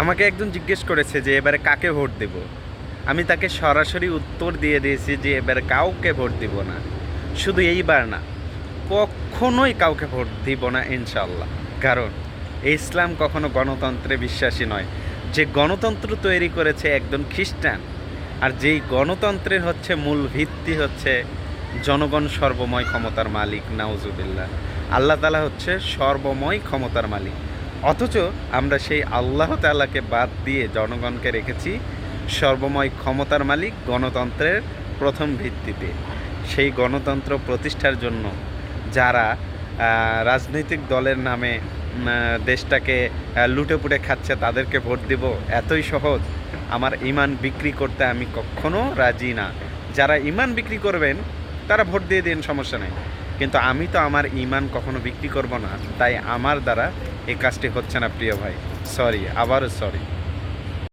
আমাকে একজন জিজ্ঞেস করেছে যে এবারে কাকে ভোট দেব? আমি তাকে সরাসরি উত্তর দিয়ে দিয়েছি যে এবারে কাউকে ভোট দিব না। শুধু এইবার না, কখনোই কাউকে ভোট দিব না ইনশাল্লাহ কারণ ইসলাম কখনো গণতন্ত্রে বিশ্বাসী নয়। যে গণতন্ত্র তৈরি করেছে একজন খ্রিস্টান, আর যেই গণতন্ত্রের হচ্ছে মূল ভিত্তি হচ্ছে জনগণ সর্বময় ক্ষমতার মালিক, নাউজুবিল্লাহ। আল্লাহ তালা হচ্ছে সর্বময় ক্ষমতার মালিক। অথচ আমরা সেই আল্লাহ তাআলাকে বাদ দিয়ে জনগণকে রেখেছি সর্বময় ক্ষমতার মালিক গণতন্ত্রের প্রথম ভিত্তিতে। সেই গণতন্ত্র প্রতিষ্ঠার জন্য যারা রাজনৈতিক দলের নামে দেশটাকে লুটেপুটে খাচ্ছে তাদেরকে ভোট দিব এতই সহজ। আমার ইমান বিক্রি করতে আমি কখনো রাজি না। যারা ইমান বিক্রি করবেন, তারা ভোট দিয়ে দিন, সমস্যা নেই। কিন্তু আমি তো আমার ইমান কখনো বিক্রি করব না। তাই আমার দ্বারা এই কাজটি হচ্ছে না প্রিয় ভাই। সরি আবারও সরি